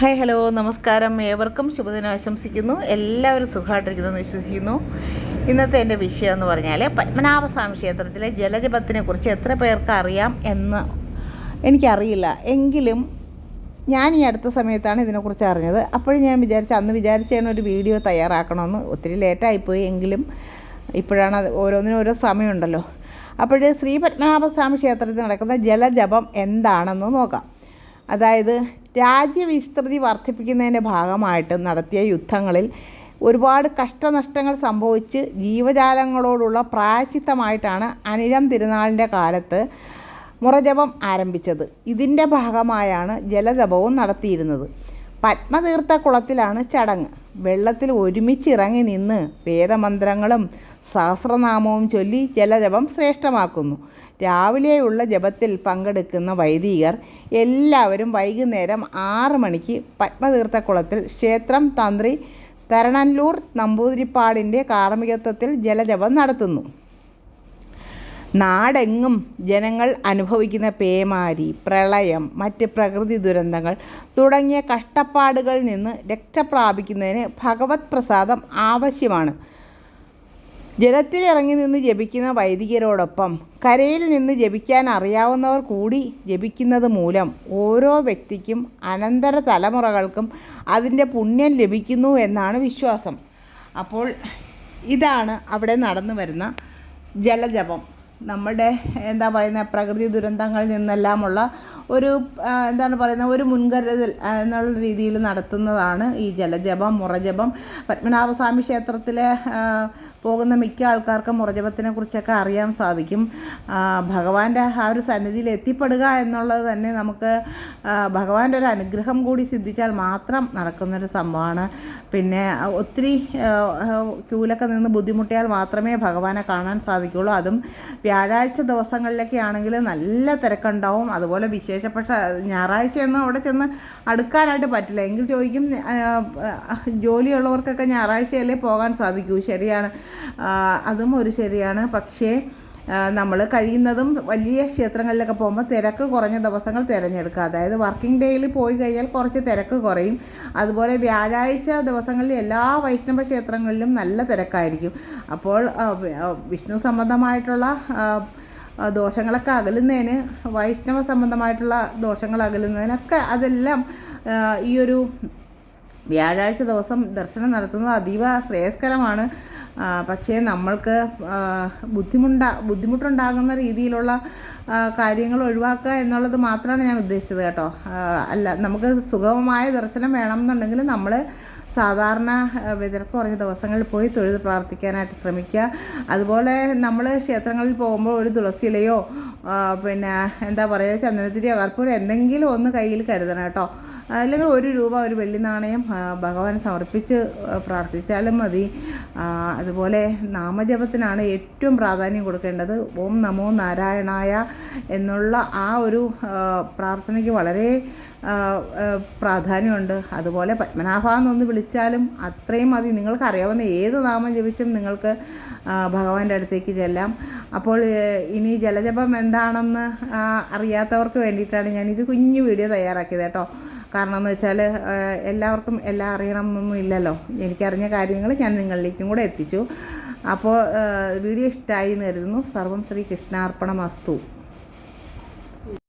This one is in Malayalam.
ഹായ് ഹലോ നമസ്കാരം. ഏവർക്കും ശുഭദിനം ആശംസിക്കുന്നു. എല്ലാവരും സുഖമായിട്ടിരിക്കുന്നു വിശ്വസിക്കുന്നു. ഇന്നത്തെ എന്റെ വിഷയം എന്ന് പറഞ്ഞാൽ പത്മനാഭസ്വാമി ക്ഷേത്രത്തിലെ ജലജപത്തിനെ കുറിച്ച് എത്ര പേർക്ക് അറിയാം എന്ന് എനിക്കറിയില്ല. എങ്കിലും ഞാൻ ഈ അടുത്ത സമയത്താണ് ഇതിനെക്കുറിച്ച് അറിഞ്ഞത്. അപ്പോഴും ഞാൻ വിചാരിച്ച അന്ന് വിചാരിച്ചാണ് ഒരു വീഡിയോ തയ്യാറാക്കണമെന്ന്. ഒത്തിരി ലേറ്റായിപ്പോയി എങ്കിലും ഇപ്പോഴാണ് അത് ഓരോന്നിനും ഓരോ സമയമുണ്ടല്ലോ. അപ്പോഴേ ശ്രീ പത്മനാഭസ്വാമി ക്ഷേത്രത്തിൽ നടക്കുന്ന ജലജപം എന്താണെന്ന് നോക്കാം. അതായത് രാജ്യവിസ്തൃതി വർദ്ധിപ്പിക്കുന്നതിന്റെ ഭാഗമായിട്ട് നടത്തിയ യുദ്ധങ്ങളിൽ ഒരുപാട് കഷ്ടനഷ്ടങ്ങൾ സംഭവിച്ച് ജീവജാലങ്ങളോടുള്ള പ്രായച്ചിത്തമായിട്ടാണ് അനിഴം തിരുനാളിന്റെ കാലത്ത് മുറജപം ആരംഭിച്ചത്. ഇതിന്റെ ഭാഗമായാണ് ജലജപവും നടത്തിയിരുന്നത്. പത്മതീർത്ഥ കുളത്തിലാണ് ചടങ്ങ്. വെള്ളത്തിൽ ഒരുമിച്ചിറങ്ങി നിന്ന് വേദമന്ത്രങ്ങളും സഹസ്രനാമവും ചൊല്ലി ജലജപം ശ്രേഷ്ഠമാക്കുന്നു. രാവിലെയുള്ള ജപത്തിൽ പങ്കെടുക്കുന്ന വൈദികർ എല്ലാവരും വൈകുന്നേരം ആറ് മണിക്ക് പത്മതീർത്ഥക്കുളത്തിൽ ക്ഷേത്രം തന്ത്രി തരണല്ലൂർ നമ്പൂതിരിപ്പാടിന്റെ കാർമ്മികത്വത്തിൽ ജലജപം നടത്തുന്നു. നാടെങ്ങും ജനങ്ങൾ അനുഭവിക്കുന്ന പേമാരി പ്രളയം മറ്റ് പ്രകൃതി ദുരന്തങ്ങൾ തുടങ്ങിയ കഷ്ടപ്പാടുകളിൽ നിന്ന് രക്ഷ പ്രാപിക്കുന്നതിന് ഭഗവത് പ്രസാദം ആവശ്യമാണ്. ജലത്തിലിറങ്ങി നിന്ന് ജപിക്കുന്ന വൈദികരോടൊപ്പം കരയിൽ നിന്ന് ജപിക്കാൻ അറിയാവുന്നവർ കൂടി ജപിക്കുന്നത് മൂലം ഓരോ വ്യക്തിക്കും അനന്തര തലമുറകൾക്കും അതിന്റെ പുണ്യം ലഭിക്കുന്നു എന്നാണ് വിശ്വാസം. അപ്പോൾ ഇതാണ് അവിടെ നടന്നു വരുന്ന ജലജപം. നമ്മുടെ എന്താ പറയുന്നത് പ്രകൃതി ദുരന്തങ്ങളിൽ നിന്നെല്ലാമുള്ള ഒരു എന്താണ് പറയുന്നത് ഒരു മുൻകരുതൽ എന്നുള്ള രീതിയിൽ നടത്തുന്നതാണ് ഈ ജലജപം മുറജപം. പത്മനാഭസ്വാമി ക്ഷേത്രത്തിലെ പോകുന്ന മിക്ക ആൾക്കാർക്കും മുറജപത്തിനെ കുറിച്ചൊക്കെ അറിയാൻ സാധിക്കും. ഭഗവാന്റെ ആ ഒരു സന്നിധിയിൽ എത്തിപ്പെടുക എന്നുള്ളത് തന്നെ നമുക്ക് ഭഗവാന്റെ ഒരു അനുഗ്രഹം കൂടി സിദ്ധിച്ചാൽ മാത്രം നടക്കുന്നൊരു സംഭവമാണ്. പിന്നെ ഒത്തിരി ക്യൂലൊക്കെ നിന്ന് ബുദ്ധിമുട്ടിയാൽ മാത്രമേ ഭഗവാനെ കാണാൻ സാധിക്കുകയുള്ളൂ അതും വ്യാഴാഴ്ച ദിവസങ്ങളിലൊക്കെ ആണെങ്കിൽ നല്ല തിരക്കുണ്ടാവും. അതുപോലെ വിശേഷപ്പെട്ട ഞായറാഴ്ചയൊന്നും അവിടെ ചെന്ന് അടുക്കാനായിട്ട് പറ്റില്ല. എങ്കിൽ ചോദിക്കും ജോലിയുള്ളവർക്കൊക്കെ ഞായറാഴ്ചയല്ലേ പോകാൻ സാധിക്കൂ? ശരിയാണ്. അതും ഒരു ശരിയാണ്. പക്ഷേ നമ്മൾ കഴിയുന്നതും വലിയ ക്ഷേത്രങ്ങളിലൊക്കെ പോകുമ്പോൾ തിരക്ക് കുറഞ്ഞ ദിവസങ്ങൾ തിരഞ്ഞെടുക്കുക. അതായത് വർക്കിംഗ് ഡേയിൽ പോയി കഴിഞ്ഞാൽ കുറച്ച് തിരക്ക് കുറയും. അതുപോലെ വ്യാഴാഴ്ച ദിവസങ്ങളിൽ എല്ലാ വൈഷ്ണവ ക്ഷേത്രങ്ങളിലും നല്ല തിരക്കായിരിക്കും. അപ്പോൾ വിഷ്ണു സംബന്ധമായിട്ടുള്ള ദോഷങ്ങളൊക്കെ അകലുന്നതിന് വൈഷ്ണവ സംബന്ധമായിട്ടുള്ള ദോഷങ്ങൾ അകലുന്നതിനൊക്കെ അതെല്ലാം ഈ ഒരു വ്യാഴാഴ്ച ദിവസം ദർശനം നടത്തുന്നത് അതീവ ശ്രേയസ്കരമാണ്. പക്ഷേ നമ്മൾക്ക് ബുദ്ധിമുണ്ട ബുദ്ധിമുട്ടുണ്ടാകുന്ന രീതിയിലുള്ള കാര്യങ്ങൾ ഒഴിവാക്കുക എന്നുള്ളത് മാത്രമാണ് ഞാൻ ഉദ്ദേശിച്ചത് കേട്ടോ. അല്ല നമുക്ക് സുഗമമായ ദർശനം വേണമെന്നുണ്ടെങ്കിൽ നമ്മൾ സാധാരണ വിതർക്ക് കുറഞ്ഞ ദിവസങ്ങളിൽ പോയി തൊഴുത് പ്രാർത്ഥിക്കാനായിട്ട് ശ്രമിക്കുക. അതുപോലെ നമ്മൾ ക്ഷേത്രങ്ങളിൽ പോകുമ്പോൾ ഒരു തുളസിയിലയോ പിന്നെ എന്താ പറയുക ചന്ദനത്തിരിയോ കർപ്പൂരം എന്തെങ്കിലും ഒന്ന് കയ്യിൽ കരുതണം കേട്ടോ. അല്ലെങ്കിൽ ഒരു രൂപ ഒരു വെള്ളി നാണയം ഭഗവാൻ സമർപ്പിച്ച് പ്രാർത്ഥിച്ചാലും മതി. അതുപോലെ നാമജപത്തിനാണ് ഏറ്റവും പ്രാധാന്യം കൊടുക്കേണ്ടത്. ഓം നമോ നാരായണായ എന്നുള്ള ആ ഒരു പ്രാർത്ഥനയ്ക്ക് വളരെ പ്രാധാന്യമുണ്ട്. അതുപോലെ പത്മനാഭ എന്നൊന്ന് വിളിച്ചാലും അത്രയും മതി. നിങ്ങൾക്ക് അറിയാവുന്ന ഏത് നാമം ജപിച്ചും നിങ്ങൾക്ക് ഭഗവാന്റെ അടുത്തേക്ക് ചെല്ലാം. അപ്പോൾ ഇനി ജലജപം എന്താണെന്ന് അറിയാത്തവർക്ക് വേണ്ടിയിട്ടാണ് ഞാനൊരു കുഞ്ഞു വീഡിയോ തയ്യാറാക്കിയത് കേട്ടോ. കാരണം എന്ന് വെച്ചാൽ എല്ലാവർക്കും എല്ലാം അറിയണം എന്നൊന്നും ഇല്ലല്ലോ. എനിക്കറിഞ്ഞ കാര്യങ്ങൾ ഞാൻ നിങ്ങളിലേക്കും കൂടെ എത്തിച്ചു. അപ്പോൾ വീഡിയോ ഇഷ്ടമായി എന്ന് കരുതുന്നു. സർവം ശ്രീ കൃഷ്ണാർപ്പണമസ്തു.